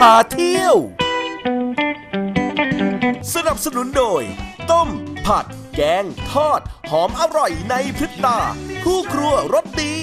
พาเที่ยว สนับสนุนโดย ต้ม ผัด แกง ทอด หอมอร่อยในพริบตา คู่ครัวรสดี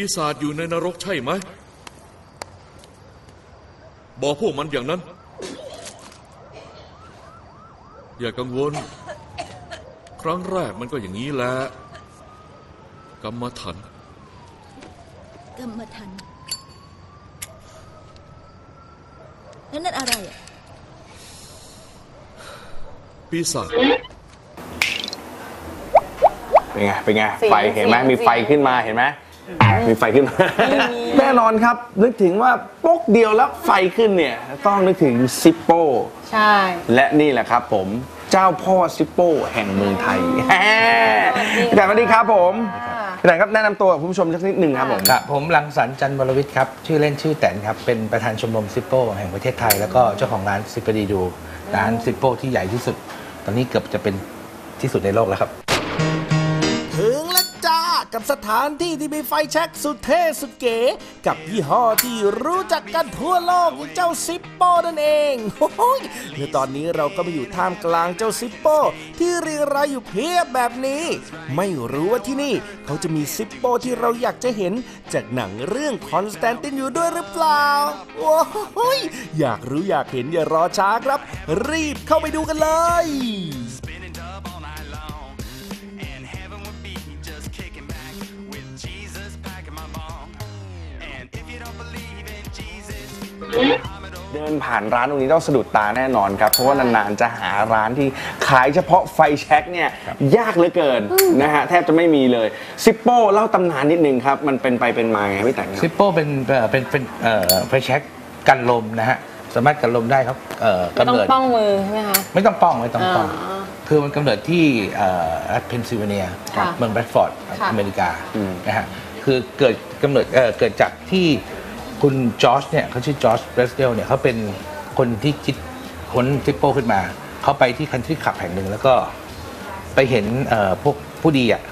ปีศาจอยู่ในนรกใช่ไหม บอกพวกมันอย่างนั้น อย่ากังวล ครั้งแรกมันก็อย่างนี้แหละกรรมฐานกรรมฐานนั่นนั่นอะไรอะปีศาจเป็นไง เป็นไงเสียงไฟเห็นไหมเสียงมีไฟขึ้นมาเห็นไหม มีไฟขึ้นมาแน่นอนครับ นึกถึงว่าป๊กเดียวแล้วไฟขึ้นเนี่ย ต้องนึกถึงซิปโป้ใช่ และนี่แหละครับผมเจ้าพ่อซิปโป้แห่งเมืองไทยแฮ่พี่แต่สวัสดีครับผมพี่แต่ครับแนะนำตัวกับคุณผู้ชมสักนิดหนึ่งครับผม ครับผมรังสรรค์จันทร์วรวิทย์ครับ ชื่อเล่นชื่อแตนครับ เป็นประธานชมรมซิปโป้แห่งประเทศไทย แล้วก็เจ้าของร้านซิปปดีดู ร้านซิปโป้ที่ใหญ่ที่สุด ตอนนี้เกือบจะเป็นที่สุดในโลกแล้วครับถึงแล้วจ้า กับสถานที่ที่มีไฟแช็กสุดเท่สุดเก๋ กับยี่ห้อที่รู้จักกันทั่วโลกอย่างเจ้าซิปโป้นั่นเองโอ้ยเมื่อตอนนี้เราก็มาอยู่ท่ามกลางเจ้าซิปโป้ที่เรียงรายอยู่เพียบแบบนี้ ไม่รู้ว่าที่นี่ เขาจะมีซิปโป้ที่เราอยากจะเห็น จากหนังเรื่องคอนสแตนตินอยู่ด้วยหรือเปล่าโอ้ยอยากรู้อยากเห็นอย่ารอช้าครับ รีบเข้าไปดูกันเลย เดินผ่านร้านตรงนี้ต้องสะดุดตาแน่นอนครับ เพราะว่านานๆจะหาร้านที่ขายเฉพาะไฟแช็กเนี่ยยากเหลือเกินนะฮะแทบจะไม่มีเลยซิปโป้เล่าตำนานนิดนึงครับ มันเป็นไปเป็นมาไงพี่แต่งครับ ซิปโป้เป็นเอ่อเป็นเป็นเอ่อไฟแช็กกันลมนะฮะสามารถกันลมได้ครับเอ่อไม่ต้องกำเนิดป้องมือใช่ไหมคะ ไม่ต้องป้องไม่ต้องป้อง อ่าคือมันกำเนิดที่เอ่อรัฐเพนซิลเวเนียค่ะเมืองแบรดฟอร์ดค่ะ อเมริกาอืมนะฮะคือเกิดกำเนิดเอ่อเกิดจากที่ คุณจอร์จเนี่ยเขาชื่อจอร์จเบรสเดลเนี่ยเขาเป็นคนที่คิดค้นซิปโป้ขึ้นมา เขาไปที่คันทรีขับแห่งหนึ่งแล้วก็ไปเห็นเอ่อพวกผู้ดีอะ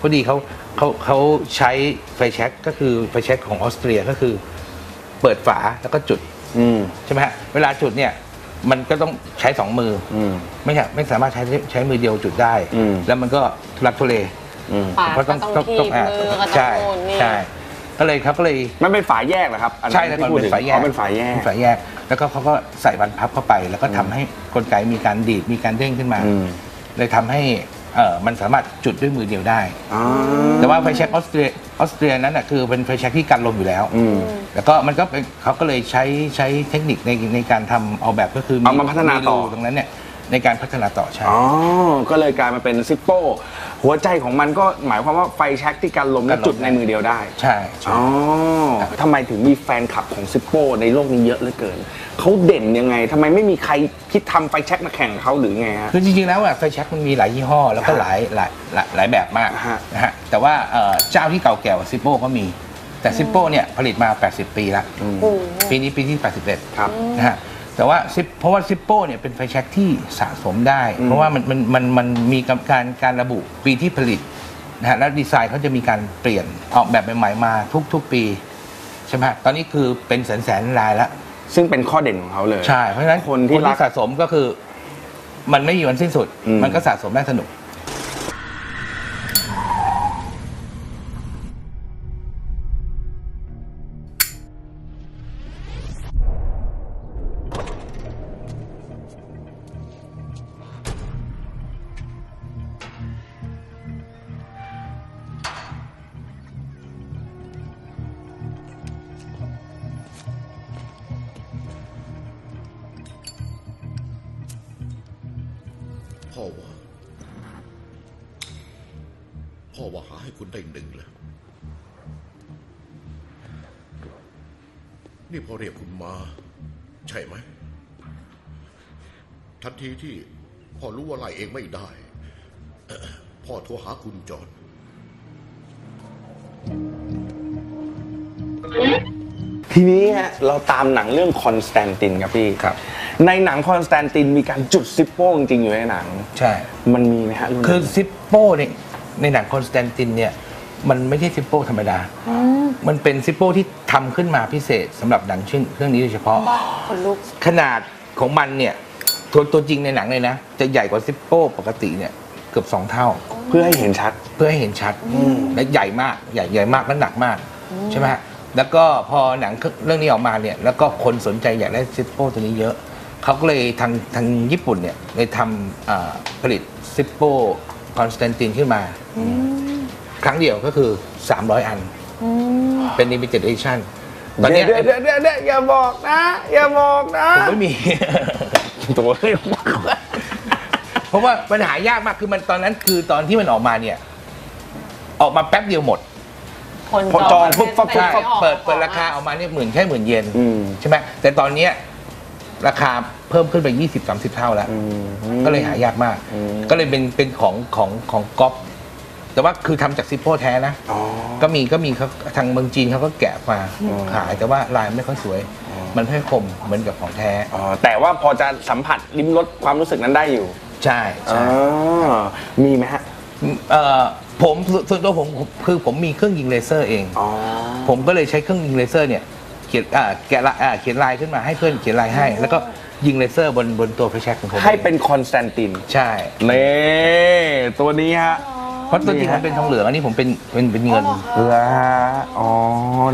ผู้ดีเขาเขาเขาใช้ไฟแช็กก็คือไฟแช็กของออสเตรียก็คือ เปิดฝาแล้วก็จุดอืมใช่ไหมฮะเวลาจุดเนี่ยมันก็ต้องใช้สองมืออมไม่ใช่ไม่สามารถใช้ใช้มือเดียวจุดได้อืมแล้วมันก็ทุลักทุเลอืมปากก็ต้องคีบอ่ามือก็ต้องใช่โน่นนี่ใช่ ก็เลยเขาก็เลยมันเป็นฝาแยกเหรอครับอันนั้นใช่แล้วก่อนที่พูดเป็นถึงฝาแยกอ๋อเป็นฝาแยก เป็นฝาแยก แล้วก็เขาก็ใส่บรรพับเข้าไป แล้วก็ทำให้กลไกมีการดีดมีการเด้งขึ้นมา อืม เลยทำให้เอ่อมันสามารถจุดด้วยมือเดียวได้ อ๋อ แต่ว่าไฟแช็กออสเตรียออสเตรียนั้นน่ะคือเป็นไฟแช็กที่กันลมอยู่แล้วอืมแล้วก็มันก็เป็นเขาก็เลยใช้ใช้เทคนิคในในการทำออกแบบก็คือเอามาพัฒนาต่อรูตรงนั้นเนี่ย ในการพัฒนาต่อใช่ อ๋อ ก็เลยกลายมาเป็นซิปโป้หัวใจของมันก็หมายความว่าไฟแช็กที่กันลมและกันลมจุดในมือเดียวได้ ใช่ใช่อ๋อทำไมถึงมีแฟนคลับของซิปโป้ในโลกนี้เยอะเหลือเกิน เขาเด่นยังไงทำไมไม่มีใครคิดทำไฟแช็กมาแข่งกับเขาหรือไงฮะคือจริงๆแล้วอะไฟแช็กมันมีหลายยี่ห้อแล้วก็หลายหลายหลายหลายแบบมากฮะนะฮะแต่ว่าเอ่อเจ้าที่เก่าแก่กว่าซิปโป้ก็มีแต่ซิปโป้เนี่ยผลิตมา 80 ปีแล้วโอ้ปีนี้ปีที่ 81 ครับนะฮะ แต่ว่าซิปเพราะว่าซิปโป้เนี่ยเป็นไฟแช็กที่สะสมได้ เพราะว่ามันมันมันมันมีการการระบุปีที่ผลิตนะฮะแล้วดีไซน์เขาจะมีการเปลี่ยนออกแบบใหม่ๆมาทุกๆปีใช่ไหมฮะตอนนี้คือเป็นแสนแสนๆลายแล้วซึ่งเป็นข้อเด่นของเขาเลย ใช่เพราะฉะนั้นคนที่รัก สะสมก็คือ มันไม่มีวันสิ้นสุด อืม มันก็สะสมได้สนุก พ่อว่า พ่อว่าหาให้คุณได้หนึ่งแล้ว นี่พอเรียกคุณมา ใช่ไหม ทันทีที่พ่อรู้ว่าไล่เองไม่ได้ พ่อโทรหาคุณจอน ทีนี้ฮะเราตามหนังเรื่องคอนสแตนตินครับพี่ครับ ในหนังคอนสแตนตินมีการจุดซิปโป้จริงๆอยู่ในหนัง ใช่ มันมีไหมฮะรุ่นนั้นคือซิปโป้เนี่ยในหนังคอนสแตนตินเนี่ยมันไม่ใช่ซิปโป้ธรรมดา มันเป็นซิปโป้ที่ทำขึ้นมาพิเศษสำหรับหนังเช่นเรื่องนี้โดยเฉพาะคนลุกขนาดของมันเนี่ยตัวตัวจริงในหนังเลยนะ จะใหญ่กว่าซิปโป้ปกติเนี่ยเกือบสองเท่า เพื่อให้เห็นชัด เพื่อให้เห็นชัดและใหญ่มาก ใหญ่ใหญ่มากและหนักมากใช่ไหมฮะ แล้วก็พอหนังเรื่องนี้ออกมาเนี่ย แล้วก็คนสนใจอยากได้ซิปโป้ตัวนี้เยอะ เขาก็เลยทางทางญี่ปุ่นเนี่ยเลยทำอ่าผลิตซิปโป้คอนสแตนตินขึ้นมา ครั้งเดียวก็คือ 300 อัน เป็น limited edition ตอนเนี้ยเดี๋ยวเดี๋ยวเดี๋ยวเดี๋ยวอย่าบอกนะ อย่าบอกนะผมไม่มีตัวเฮ้ยเพราะว่ามันหายากมากคือมันตอนนั้นคือตอนที่มันออกมาเนี่ย ออกมาแป๊บเดียวหมด คนพอจองปุ๊บปั๊บใช่ไม่ออกเปิดเปิดราคาออกมาเนี่ยหมื่นแค่หมื่นเยนอืมใช่ไหมแต่ตอนเนี้ยราคาเพิ่มขึ้นไป 20 30 เท่าแล้ว ก็เลยหายากมาก ก็เลยเป็นเป็นของของของก๊อปแต่ว่าคือทำจากซิปโป้แท้นะอ๋อก็มีก็มีเขาทางเมืองจีนเขาก็แกะมาขายแต่ว่าลายไม่ค่อยสวย มันไม่ค่อยคมเหมือนกับของแท้อ๋อแต่ว่าพอจะสัมผัสลิ้มรสความรู้สึกนั้นได้อยู่ ใช่อ๋ใช่อมีไหมฮะเอ่อ ผมส่วนตัวผมคือผมมีเครื่องยิงเลเซอร์เอง อ๋อ ผมก็เลยใช้เครื่องยิงเลเซอร์เนี่ยเขียนอ่าแกะลายอ่าเขียนลายขึ้นมาให้เพื่อนเขียนลายให้ แล้วก็ยิงเลเซอร์บนบนตัวไฟแช็กของผมให้เป็นคอนสแตนตินใช่นี่ตัวนี้ฮะเพราะตัวจริงมันเป็นทองเหลืองอันนี้ผมเป็นเป็นเป็นเงินแล้วฮะอ๋อ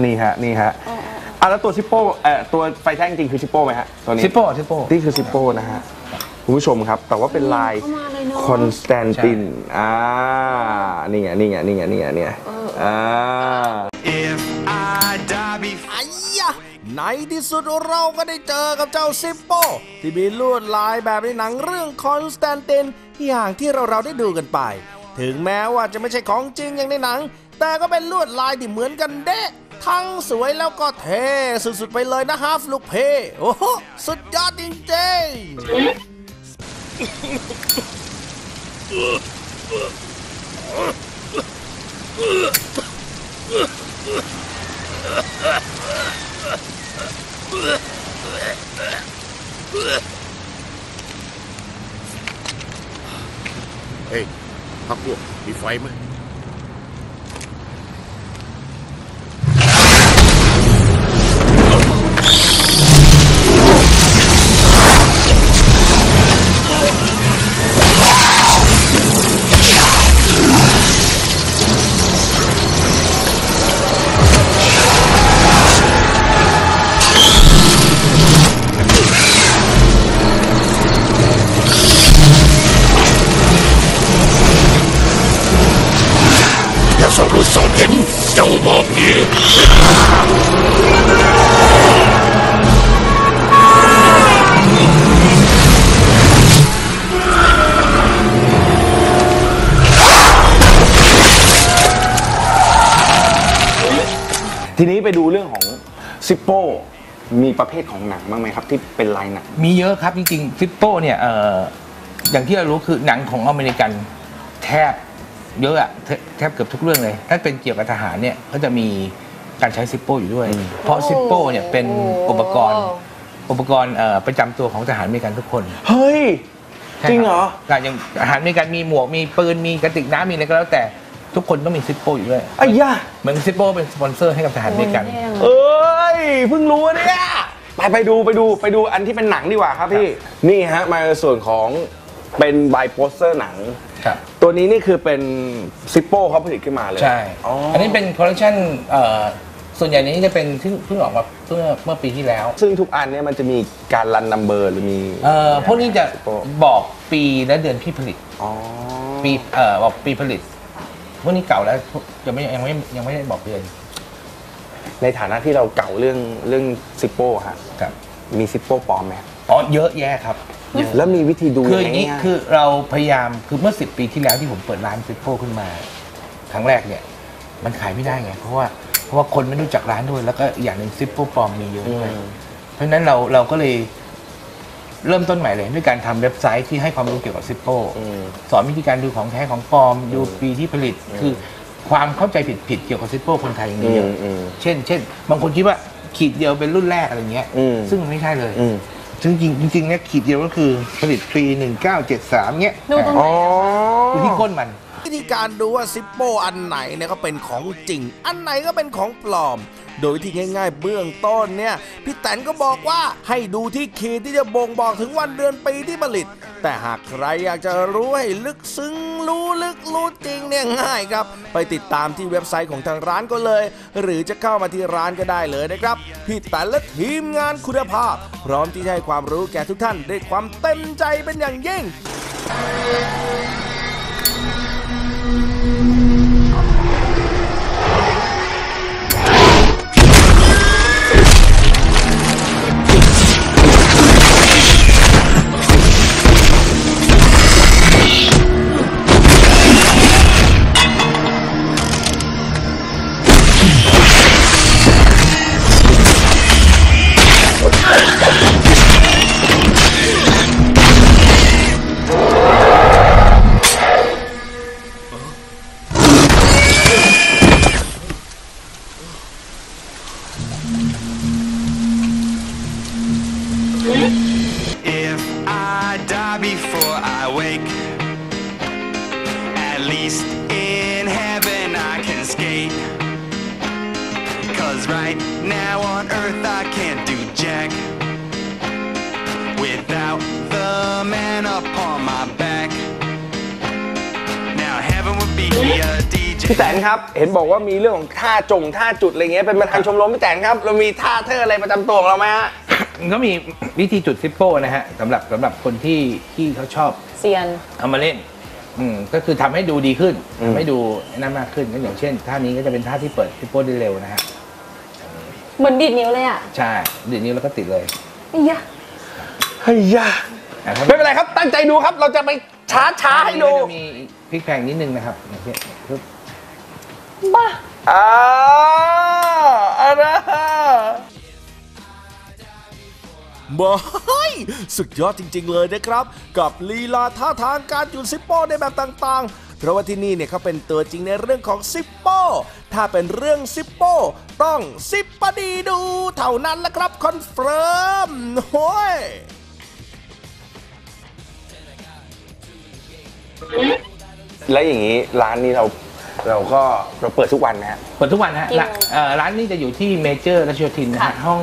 นี่ฮะ นี่ฮะอะแล้วตัวซิปโป้เอ่อตัวไฟแท่งจริงคือซิปโป้ไหมฮะตัวนี้ซิปโป้ซิปโป้นี่คือซิปโป้นะฮะ คุณผู้ชมครับ แต่ว่าเป็นลายเข้ามาเลยเนอะคอนสแตนตินอ่านี่ไงนี่ไงนี่ไงนี่ไงเนี่ยอ่า If I die before ไอ้ยะในที่สุดเราก็ได้เจอกับเจ้าซิปโปที่มีลวดลายแบบในหนังเรื่องคอนสแตนตินอย่างที่เราเราๆได้ดูกันไป ถึงแม้ว่าจะไม่ใช่ของจริงอย่างในหนัง แต่ก็เป็นลวดลายที่เหมือนกันเดะทั้งสวยแล้วก็เท่สุดๆไปเลยนะฮาฟลูกเพโอ้โหสุดยอดจริงๆ เฮ้ยพัก ทีนี้ไปดูเรื่องของซิปโป้มีประเภทของหนังบ้างไหมครับ ที่เป็นลายหนัง มีเยอะครับจริงๆซิปโป้เนี่ยเอ่ออย่างที่เรารู้คือหนังของอเมริกันแทบ เยอะอะแทแทบเกือบทุกเรื่องเลย ถ้าเป็นเกี่ยวกับทหารเนี่ยก็จะมีการใช้ซิปโป้อยู่ด้วย เพราะซิปโป้เนี่ยเป็นอุปกรณ์อุปกรณ์เอ่อประจำตัวของทหารอเมริกันทุกคน เฮ้ย ใช่จริงเหรอคบอย่างทหารอเมริกันมีหมวกมีปืนมีกระติกน้ำมีอะไรก็แล้วแต่ทุกคนต้องมีซิปโป้อยู่ด้วยไอ้ย่าเหมือนซิปโป้เป็นสปอนเซอร์ให้กับทหารอเมริกัน เอ้ยเพิ่งรู้เนี่ยไปไปดูไปดูไปดูอันที่เป็นหนังดีกว่าครับพี่ นี่ฮะมาในส่วนของเป็นไบโปสเตอร์หนัง ครับ ตัวนี้นี่คือเป็นซิปโป้เขาผลิตขึ้นมาเลยใช่ อ๋ออัอันนี้เป็นคอลเลคชันเอ่อส่วนใหญ่นี้จะเป็นที่เพิ่งออกมาเมื่อเมื่อปีที่แล้ว ซึ่งทุกอันเนี่ยมันจะมีการรันนัมเบอร์หรือมีเอ่อพวกนี้จะซิปโป้บอกปีและเดือนที่ผลิต อ๋อ ปีเอ่อบอกปีผลิต พวกนี้เก่าแล้วยังไม่ยังไม่ยังไม่ได้บอกเดือนในฐานะที่เราเก่าเรื่องเรื่องซิปโป้ฮะ ครับ มีซิปโป้ปลอมไหม อ๋อเยอะแยะครับเยอะ แล้วมีวิธีดูคืออยัย่างงไงนี้ง่ายคือเราพยายามคือเมื่อสิบปีที่แล้วที่ผมเปิดร้านซิปโป้ขึ้นมาครั้งแรกเนี่ย มันขายไม่ได้ไง เพราะว่าเพราะว่าคนไม่รู้จักร้านด้วย แล้วก็อีกอย่างหนึ่งซิปโป้ปลอมมีเยอะด้วยเพราะฉะนั้นเราเราก็เลยเริ่มต้นใหม่เลยด้วยการทำเว็บไซต์ที่ให้ความรู้เกี่ยวกับซิปโป้อืม สอนวิธีการดูของแท้ของปลอมดูปีที่ผลิต คือความเข้าใจผิดๆเกี่ยวกับซิปโป้คนไทยยังมีเยอะ อืมอืมเช่น เช่น บางคนคิดว่าขีดเดียวเป็นรุ่นแรกอะไรเงี้ย อืมซึ่งมันไม่ใช่เลย อืม จริงๆจริงๆเนี่ยขีดเดียวก็คือผลิตปี 1973เงี้ยดูตรงไหนอ๋ออยู่ที่ก้นมัน วิธีการดูว่าซิปโป้อันไหนเนี่ยก็เป็นของจริง อันไหนก็เป็นของปลอม โดยที่ง่าย ๆ เบื้องต้นเนี่ยพี่แตนก็บอกว่าให้ดูที่ขีดที่จะบ่งบอกถึงวันเดือนปีที่ผลิต แต่หากใครอยากจะรู้ให้ลึกซึ้งรู้ลึกรู้จริงเนี่ยง่ายครับ ไปติดตามที่เว็บไซต์ของทางร้านก็เลย หรือจะเข้ามาที่ร้านก็ได้เลยนะครับพี่แตนและทีมงานคุณภาพ พร้อมที่จะให้ความรู้แก่ทุกท่านด้วยความเต็มใจเป็นอย่างยิ่ง พี่แตนครับ เห็นบอกว่ามีเรื่องของท่าจงท่าจุดอะไรเงี้ยเป็นประธานชมรมพี่แตนครับ เรามีท่าเธออะไรประจำตัวของเราไหมฮะมันก็มีวิธีจุดซิปโป้นะฮะสำหรับสำหรับคนที่ที่เขาชอบเซียน เอามาเล่น อืมก็คือทำให้ดูดีขึ้นอืมทำให้ดูนั่นมากขึ้นก็อย่างเช่นท่านี้ก็จะเป็นท่าที่เปิดซิปโป้ได้เร็วนะฮะเหมือนดีดนิ้วเลยอะใช่ดีดนิ้วแล้วก็ติดเลยอียะเฮ้ยยานะครับไม่เป็นไรครับ ตั้งใจดูครับ เราจะไปช้าช้าๆให้ดู ก็จะมีพ ลิกแพลงนิดนึงนะครับอย่างเช่นปึ๊บบ้าอ่าอะไรบอยสุดยอดจริง ๆ เลยนะครับ กับลีลาท่าทางการจุดซิปโป้ในแบบต่างๆ เพราะว่าที่นี่เนี่ยเขาเป็นตัวจริงในเรื่องของซิปโป้ ถ้าเป็นเรื่องซิปโป้ต้องซิปปะดีดูเท่านั้นละครับคอนเฟิร์มโอ้ย แล้วอย่างนี้ร้านนี้เราเราก็เราเปิดทุกวันนะฮะ เปิดทุกวันนะฮะกี่โมงร้านเอ่อร้านนี้จะอยู่ที่เมเจอร์รัชโยธินนะค่ะ ฮะห้อง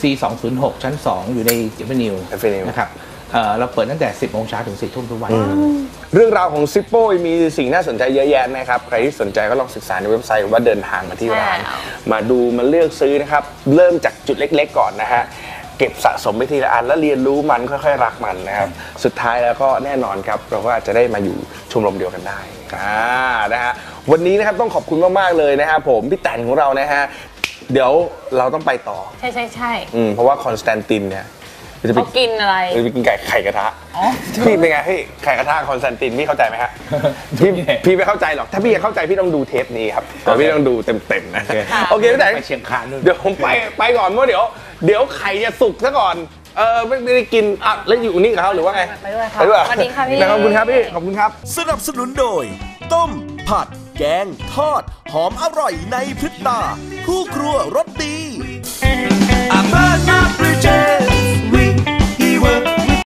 C 2 0 6ชั้น 2 อยู่ในเจมินิว Avenue นะครับเอ่อเราเปิดตั้งแต่ 10โมงเช้าถึง 4 ทุ่มทุกวัน เรื่องราวของซิปโป้มีสิ่งน่าสนใจเยอะแยะนะครับ ใครที่สนใจก็ลองศึกษาในเว็บไซต์หรือว่าเดินทางมาที่ร้าน ใช่แล้วมาดูมาเลือกซื้อนะครับ เริ่มจากจุดเล็กๆก่อนนะฮะ เก็บสะสมไปทีละอันแล้วเรียนรู้มันค่อยๆ รักมันนะครับ สุดท้ายแล้วก็แน่นอนครับ เราก็อาจจะได้มาอยู่ชมรมเดียวกันได้อ่านะฮะวันนี้นะครับต้องขอบคุณมากๆเลยนะครับผมพี่แตนของเรานะฮะเดี๋ยวเราต้องไปต่อ ใช่ใช่ใช่ อืมเพราะว่าคอนสแตนตินเนี่ย จะไปเขากินอะไรจะไปกินไก่ไข่กระทะอ๋อ พี่เป็นไงเฮ้ยไข่กระทะคอนสแตนตินพี่เข้าใจไหมฮะพี่ไม่พี่ไม่เข้าใจหรอกถ้าพี่อยากเข้าใจพี่ต้องดูเทปนี้ครับแต่พี่ต้องดูเต็มๆนะโอเคโอเคพี่แต่ ไปเชียงคานนู่น เดี๋ยวผมไปไปก่อนเพราะเดี๋ยว เดี๋ยวไข่จะสุกซะก่อน เออไม่ไม่ได้กินอะแล้วอยู่นี่กับเขาหรือว่าไงไปด้วยค่ะไปด้วยสวัสดีค่ะพี่ขอบคุณครับพี่ขอบคุณครับ สนับสนุนโดย ต้ม ผัด แกง ทอด หอมอร่อยในพริบตา คู่ครัวรสดี I burn my bridges